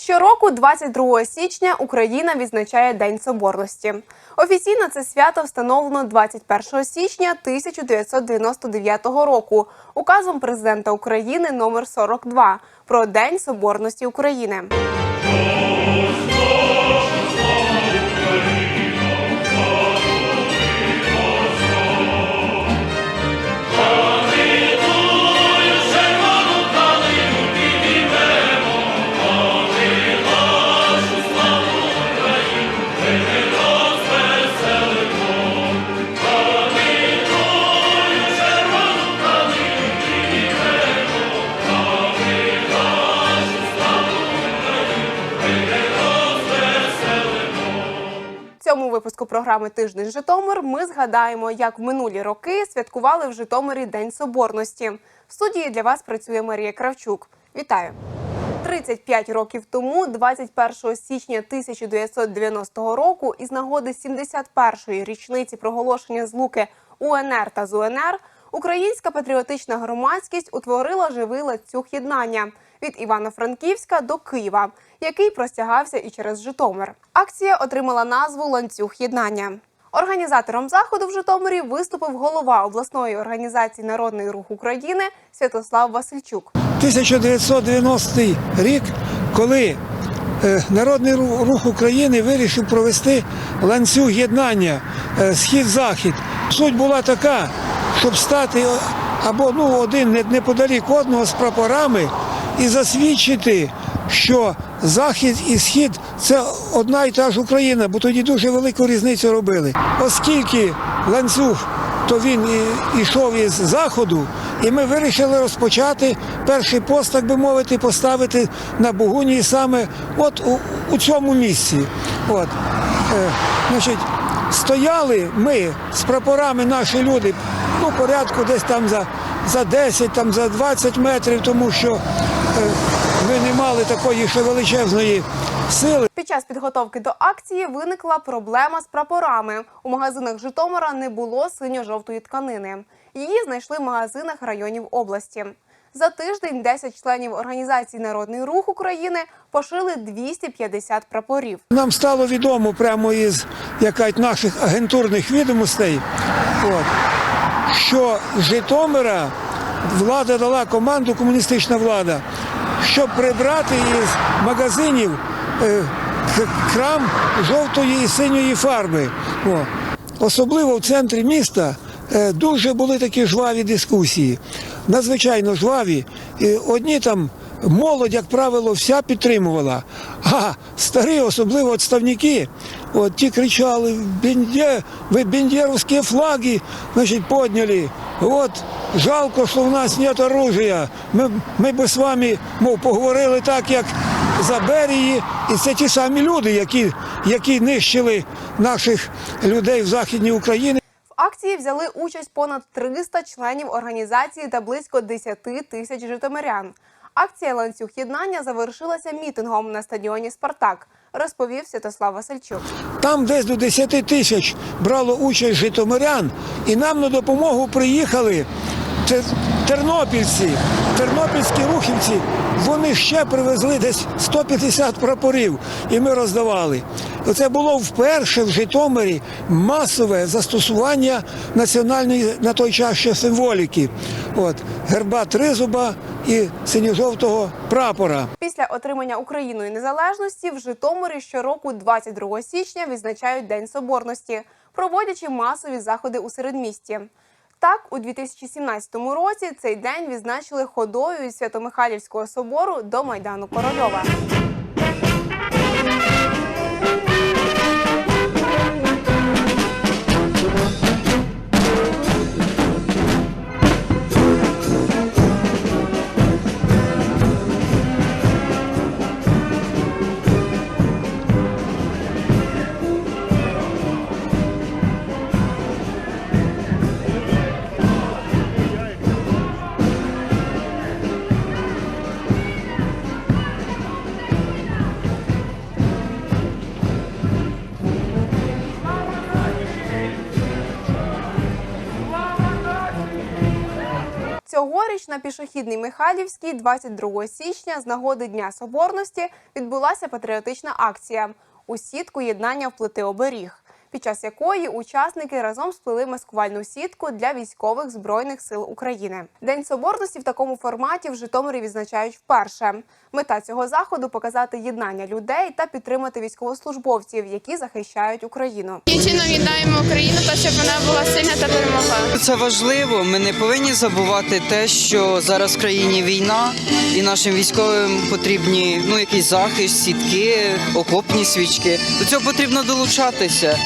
Щороку, 22 січня, Україна відзначає День Соборності. Офіційно це свято встановлено 21 січня 1999 року указом президента України номер 42 про День Соборності України. Випуску програми Тиждень Житомир ми згадаємо, як в минулі роки святкували в Житомирі День Соборності. В студії для вас працює Марія Кравчук. Вітаю! 35 років тому, 21 січня 1990 року, із нагоди 71-ї річниці проголошення злуки УНР та ЗУНР, українська патріотична громадськість утворила живий ланцюг єднання від Івано-Франківська до Києва, який простягався і через Житомир. Акція отримала назву Ланцюг єднання. Організатором заходу в Житомирі виступив голова обласної організації Народний рух України Святослав Васильчук. 1990 рік, коли е, Народний рух України вирішив провести ланцюг єднання е, схід-захід. Суть була така, щоб стати або ну, один неподалік одного з прапорами і засвідчити, що захід і схід це одна і та ж Україна, бо тоді дуже велику різницю робили. Оскільки ланцюг то він і- йшов із заходу, і ми вирішили розпочати перший пост, так би мовити, поставити на Богуні саме от у, у цьому місці. От. Е, значить, стояли ми з прапорами наші люди, ну, порядку десь там за, за 10, там, за 20 метрів, тому що е, ми не мали такої ще величезної сили. Під час підготовки до акції виникла проблема з прапорами. У магазинах Житомира не було синьо-жовтої тканини. Її знайшли в магазинах районів області. За тиждень 10 членів організації Народний рух України пошили 250 прапорів. Нам стало відомо прямо із якась наших агентурних відомостей, от, що Житомира влада дала команду, комуністична влада, щоб прибрати із магазинів е, крам жовтої і синьої фарби. Особливо в центрі міста е, дуже були такі жваві дискусії, надзвичайно жваві. Одні там молодь, як правило, вся підтримувала. А старі, особливо відставники, от ті кричали: «Бендє, ви бендєровські флаги значить, підняли. От жалко, що в нас нет оружия. Ми, ми би з вами мов, поговорили так, як за Берії. І це ті самі люди, які, які нищили наших людей в Західній Україні. Акції взяли участь понад 300 членів організації та близько 10 тисяч житомирян. Акція ланцюг єднання завершилася мітингом на стадіоні Спартак, розповів Святослав Васильчук. Там десь до 10 тисяч брало участь житомирян, і нам на допомогу приїхали тернопільці, тернопільські рухівці. Вони ще привезли десь 150 прапорів, і ми роздавали. Це було вперше в Житомирі масове застосування національної на той час ще символіки. От герба тризуба і синьо-жовтого прапора. Після отримання Україною незалежності в Житомирі щороку, 22 січня, відзначають День Соборності, проводячи масові заходи у середмісті. Так, у 2017 році цей день відзначили ходою із Свято-Михайлівського собору до Майдану Корольова. Поруч на пішохідній Михайлівській 22 січня з нагоди Дня Соборності відбулася патріотична акція у сітку єднання вплити оберіг, під час якої учасники разом сплели маскувальну сітку для військових збройних сил України. День соборності в такому форматі в Житомирі відзначають вперше. Мета цього заходу показати єднання людей та підтримати військовослужбовців, які захищають Україну. Чином єднаємо Україну, та щоб вона була сильна та перемогла. Це важливо. Ми не повинні забувати те, що зараз в країні війна, і нашим військовим потрібні ну якийсь захист, сітки, окопні свічки. До цього потрібно долучатися,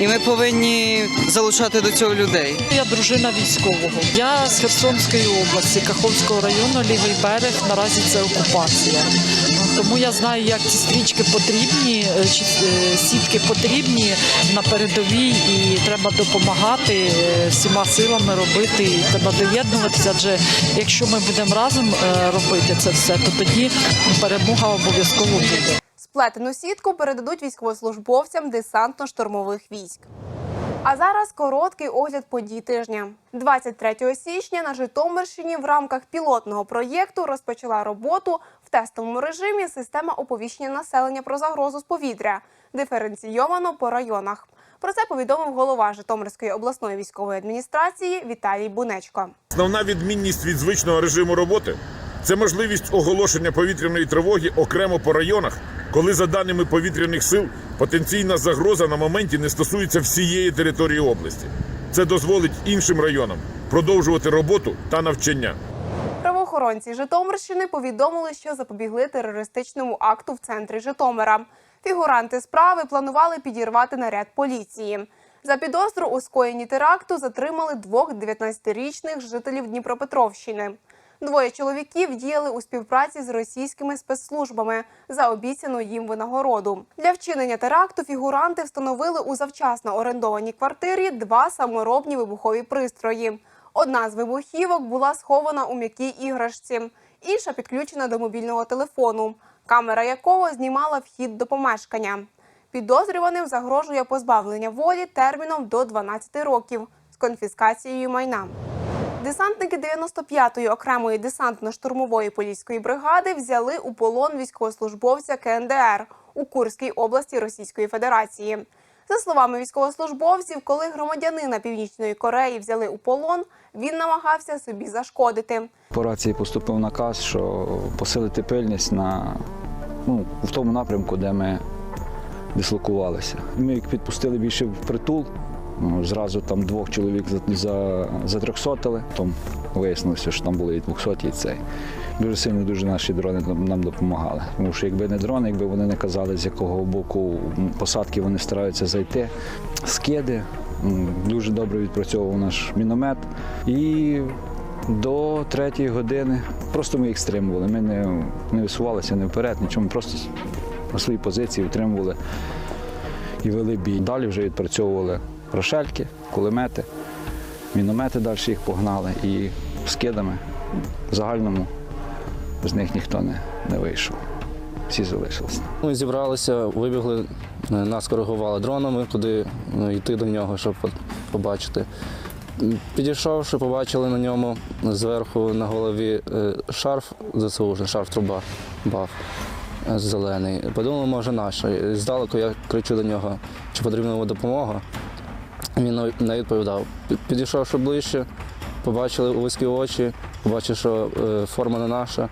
і ми повинні залучати до цього людей. Я дружина військового. Я з Херсонської області, Каховського району, лівий берег. Наразі це окупація. Тому я знаю, як ці стрічки потрібні, е, е, сітки потрібні на передовій, і треба допомагати е, всіма силами робити. І треба доєднуватися. Адже якщо ми будемо разом робити це все, то тоді перемога обов'язково буде. Сплетену сітку передадуть військовослужбовцям десантно-штурмових військ. А зараз короткий огляд подій тижня. 23 січня на Житомирщині в рамках пілотного проєкту розпочала роботу в тестовому режимі система оповіщення населення про загрозу з повітря, диференційовано по районах. Про це повідомив голова Житомирської обласної військової адміністрації Віталій Бунечко. Основна відмінність від звичного режиму роботи це можливість оголошення повітряної тривоги окремо по районах, коли, за даними повітряних сил, потенційна загроза на моменті не стосується всієї території області. Це дозволить іншим районам продовжувати роботу та навчання. Правоохоронці Житомирщини повідомили, що запобігли терористичному акту в центрі Житомира. Фігуранти справи планували підірвати наряд поліції. За підозру у скоєнні теракту затримали двох 19-річних жителів Дніпропетровщини. Двоє чоловіків діяли у співпраці з російськими спецслужбами за обіцяну їм винагороду. Для вчинення теракту фігуранти встановили у завчасно орендованій квартирі два саморобні вибухові пристрої. Одна з вибухівок була схована у м'якій іграшці, інша підключена до мобільного телефону, камера якого знімала вхід до помешкання. Підозрюваним загрожує позбавлення волі терміном до 12 років з конфіскацією майна. Десантники 95-ї окремої десантно-штурмової поліської бригади взяли у полон військовослужбовця КНДР у Курській області Російської Федерації. За словами військовослужбовців, коли громадянина Північної Кореї взяли у полон, він намагався собі зашкодити. По рації поступив наказ, що посилити пильність на, ну, в тому напрямку, де ми дислокувалися. Ми їх підпустили більше в притул. Зразу там двох чоловік за- за- затрьохсотили. Потім вияснилося, що там були і 200 і цей. Дуже сильно дуже наші дрони нам допомагали. Тому що якби не дрони, якби вони не казали, з якого боку посадки вони стараються зайти. Скиди, дуже добре відпрацьовував наш міномет. І до третьої години просто ми їх стримували. Ми не, не висувалися не вперед, нічого, ми просто на своїй позиції утримували і вели бій. Далі вже відпрацьовували рошельки, кулемети, міномети далі їх погнали і скидами в загальному з них ніхто не, не вийшов. Всі залишилися. Ми зібралися, вибігли, е, нас коригували дронами, куди е, йти до нього, щоб побачити. Підійшовши, побачили на ньому зверху на голові е, шарф ЗСУ, шарф труба баф зелений. Подумали, може наш. Здалеку я кричу до нього, чи потрібна йому допомога. Він не- відповідав. Пі- Підійшовши ближче, побачили у вузькі очі, побачив, що е, форма не наша,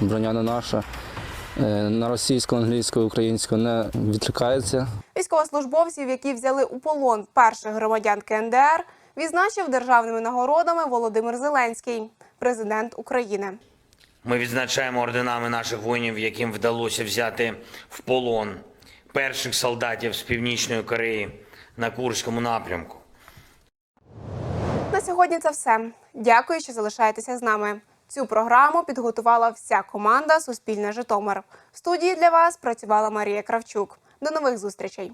броня не наша. Е, На російську, англійську, українську не відкликається. Військовослужбовців, які взяли у полон перших громадян КНДР, відзначив державними нагородами Володимир Зеленський, президент України. Ми відзначаємо орденами наших воїнів, яким вдалося взяти в полон перших солдатів з Північної Кореї на Курському напрямку. На сьогодні це все. Дякую, що залишаєтеся з нами. Цю програму підготувала вся команда Суспільне Житомир. В студії для вас працювала Марія Кравчук. До нових зустрічей.